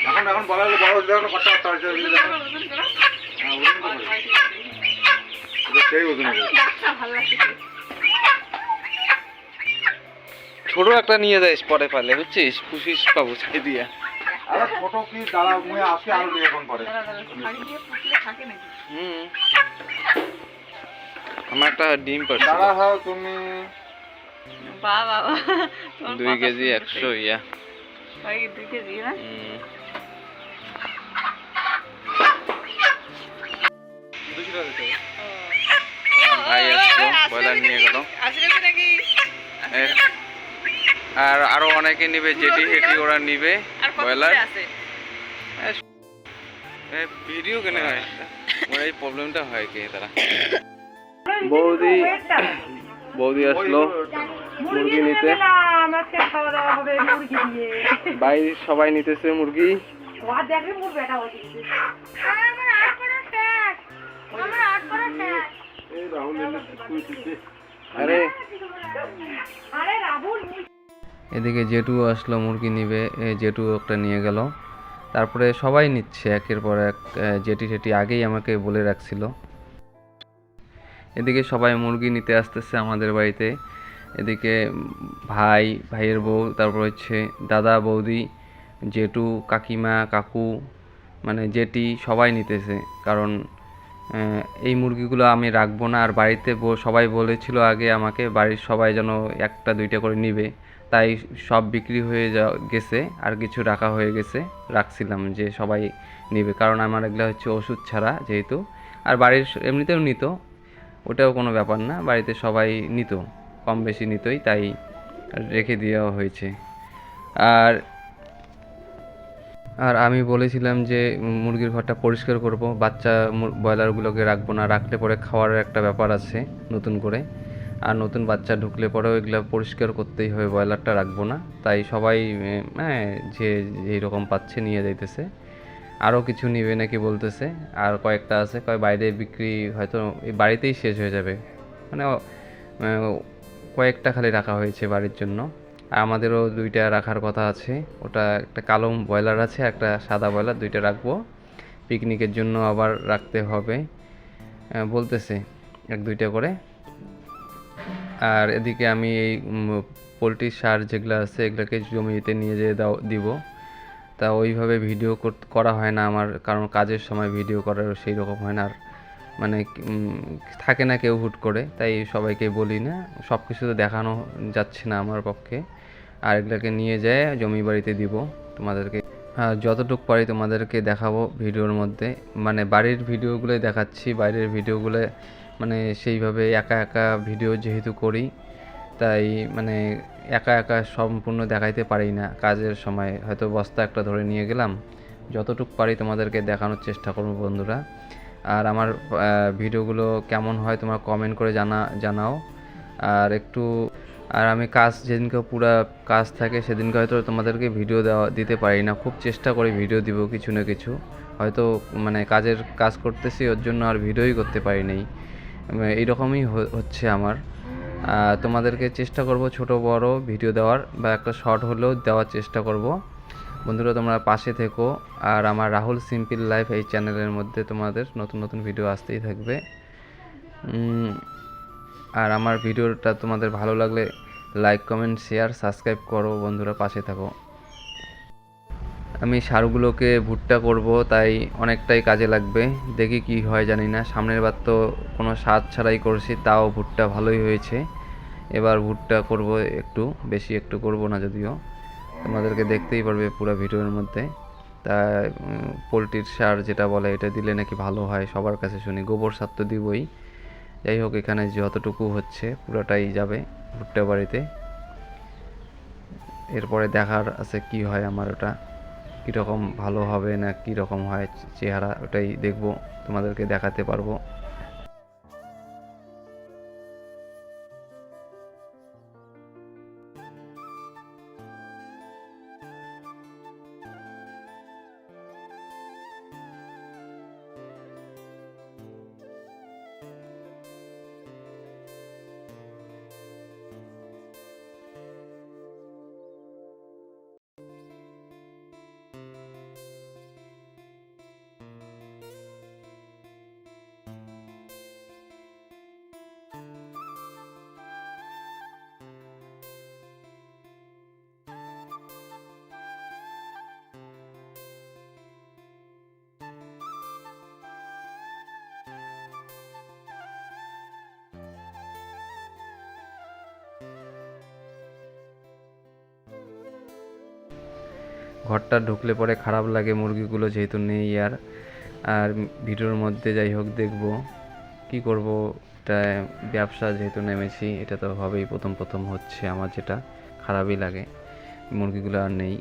এখন এখন বলা হলো বড় হয়েছে। হ্যাঁ ওজন তো করে। সেই ওজন করে। ডাকটা ভালো লাগছে ছোট একটা নিয়ে যাইস পরে পালে বুঝছিস পুষিস পাবো ছাই দিয়া আরে ছোট কি দাঁড়া মুয়ে আজকে আরও নিয়ে এখন পরে? হুম আমার একটা ডিম পারছি দাঁড়া হও তুমি বাহ। দুই কেজি একশো। ইয়া ভাই আসলো ব্রয়লার নিয়ে গেল নাকি এ, আর আরও অনেকে নিবে যেটি হেটি ওরা নিবে ব্রয়লার। ভিডিও কেন হয়? ওর এই প্রবলেমটা হয় কে তারা? বৌদি বৌদি আসলো। মুরগি নিতে। আজকে খাওয়া দাওয়া হবে মুরগি দিয়ে বাইরে সবাই নিতেছে মুরগি। ওয়া দেখবে মোর বেটা হচ্ছে এই রাহুল এনে স্কুল দিতে আরে। আরে রাহুল এদিকে জেঠু আসলো মুরগি নিবে। জেঠু একটা নিয়ে গেল। তারপরে সবাই নিচ্ছে একের পর এক। জেঠি টেটি আগেই আমাকে বলে রাখছিল। এদিকে সবাই মুরগি নিতে আসতেছে আমাদের বাড়িতে। এদিকে ভাই, ভাইয়ের বউ, তারপর হচ্ছে দাদা, বৌদি, জেঠু, কাকিমা, কাকু মানে জেঠি সবাই নিতেছে। কারণ এই মুরগিগুলো আমি রাখব না। আর বাড়িতে সবাই বলেছিল আগে আমাকে, বাড়ির সবাই যেন একটা, দুইটা করে নিবে। তাই সব বিক্রি হয়ে যা, গেছে। আর কিছু রাখা হয়ে গেছে। রাখছিলাম যে সবাই নিবে। কারণ আমার এগুলো হচ্ছে ওষুধ ছাড়া যেহেতু। আর বাড়ির এমনিতেও নিত। ওটাও কোনো ব্যাপার না। বাড়িতে সবাই নিত। কম বেশি নিতই, তাই রেখে দেওয়া হয়েছে। আর আর আমি বলেছিলাম যে মুরগির ঘরটা পরিষ্কার করব, বাচ্চা ব্রয়লারগুলোকে রাখব না, রাখলে পরে খাওয়ার একটা ব্যাপার আছে নতুন করে। আর নতুন বাচ্চা ঢুকলে পরেও এগুলো পরিষ্কার করতেই হবে, ব্রয়লারটা রাখব না। তাই সবাই হ্যাঁ যে, যেই রকম পাচ্ছে নিয়ে যাইতেছে। আরও কিছু নিবে নাকি বলতেছে, আর কয়েকটা আছে, কয় বাইরে বিক্রি হয়তো এই বাড়িতেই শেষ হয়ে যাবে। মানে কয়েকটা খালি রাখা হয়েছে বাড়ির জন্য। আমাদেরও দুইটা রাখার কথা আছে। ওটা একটা কালো ব্রয়লার আছে, একটা সাদা ব্রয়লার, দুইটা রাখব। পিকনিকের জন্য আবার রাখতে হবে। বলতেছে এক দুইটা করে। আর এদিকে আমি এই পোলট্রির সার যেগুলো আছে, এগুলোকে জমিতে নিয়ে যেয়ে দাও, দিব। তা ওইভাবে ভিডিও করা হয় না আমার, কারণ কাজের সময় ভিডিও করার সেই রকম হয় না। আর মানে থাকে না কেউ হুট করে, তাই সবাইকে বলি না। সব কিছু তো দেখানো যাচ্ছে না আমার পক্ষে। আর এগুলোকে নিয়ে যায় জমি বাড়িতে দিব তোমাদেরকে। যতটুকু পারি তোমাদেরকে দেখাবো ভিডিওর মধ্যে। মানে বাড়ির ভিডিওগুলোই দেখাচ্ছি, বাইরের ভিডিওগুলো মানে সেইভাবে একা একা ভিডিও যেহেতু করি, তাই মানে একা একা সম্পূর্ণ দেখাইতে পারি না কাজের সময়। হয়তো বস্তা একটা ধরে নিয়ে গেলাম। যতটুকু পারি তোমাদেরকে দেখানোর চেষ্টা করব বন্ধুরা। আর আমার ভিডিওগুলো কেমন হয় তোমরা কমেন্ট করে জানা জানাও। আর একটু আর আমি কাজ যেদিনকে পুরা কাজ থাকে সেদিনকে হয়তো তোমাদেরকে ভিডিও দেওয়া দিতে পারি না। খুব চেষ্টা করি ভিডিও দিব কিছু না কিছু। হয়তো মানে কাজের কাজ করতেছি ওর জন্য আর ভিডিওই করতে পারি নাই। উম, এইরকমই হচ্ছে আমার। তোমাদেরকে চেষ্টা করব ছোট বড় ভিডিও দেওয়ার বা একটা শর্ট হলেও দেওয়ার চেষ্টা করব। বন্ধুরা, তোমরা পাশে থেকো। আর আমার রাহুল সিম্পল লাইফ এই চ্যানেলের মধ্যে তোমাদের নতুন নতুন ভিডিও আসতেই থাকবে। আর আমার ভিডিওটা তোমাদের ভালো লাগলে লাইক কমেন্ট শেয়ার সাবস্ক্রাইব করো বন্ধুরা, পাশে থাকো। আমি সারগুলোকে ভুট্টা করব, তাই অনেকটাই কাজে লাগবে। দেখি কি হয়, জানি না। সামনের বার তো কোনো সার ছাড়াই করছি, তাও ভুট্টা ভালোই হয়েছে। এবার ভুট্টা করব একটু, বেশি একটু করব না যদিও। তোমাদেরকে দেখতেই পারবে পুরো ভিডিওর মধ্যে। তা পোলট্রির সার যেটা বলে, এটা দিলে নাকি ভালো হয়, সবার কাছে শুনি। গোবর সার তো দিবই। যাই হোক, এখানে যতটুকু হচ্ছে, পুরোটাই যাবে ভুট্টা বাড়িতে। এরপরে দেখার আছে কি হয় আমার ওটা। কীরকম ভালো হবে না কীরকম হয়, চেহারা ওটাই দেখব, তোমাদেরকে দেখাতে পারব। ঘরটা ঢুকলে পরে খারাপ লাগে, মুরগিগুলো যেহেতু নেই আর আর ভিডিওর মধ্যে যাই হোক দেখব। কি করব? এটা ব্যবসা যেহেতু নেমেছি, এটা তো হবেই প্রথম প্রথম হচ্ছে আমার যেটা, খারাপই লাগে। মুরগিগুলো আর নেই।